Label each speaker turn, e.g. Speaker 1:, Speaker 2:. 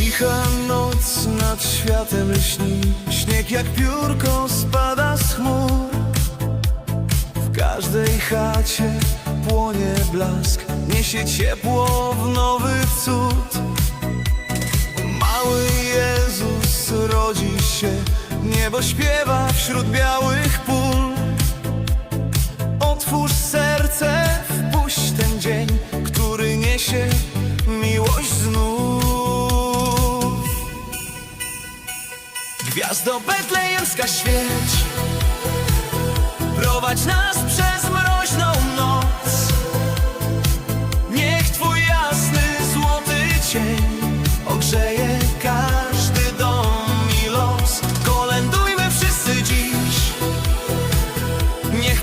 Speaker 1: Cicha noc nad światem lśni. Śnieg jak piórko spada z chmur. W każdej chacie płonie blask. Niesie ciepło w nowy cud. Mały Jezus rodzi się. Niebo śpiewa wśród białych pól. Otwórz serce, wpuść ten dzień Który niesie miłość znów Gwiazdo betlejemska świeć. Prowadź nas przez mroźną noc. Niech Twój jasny złoty cień Ogrzeje każdy dom i los. Kolędujmy wszyscy dziś. Niech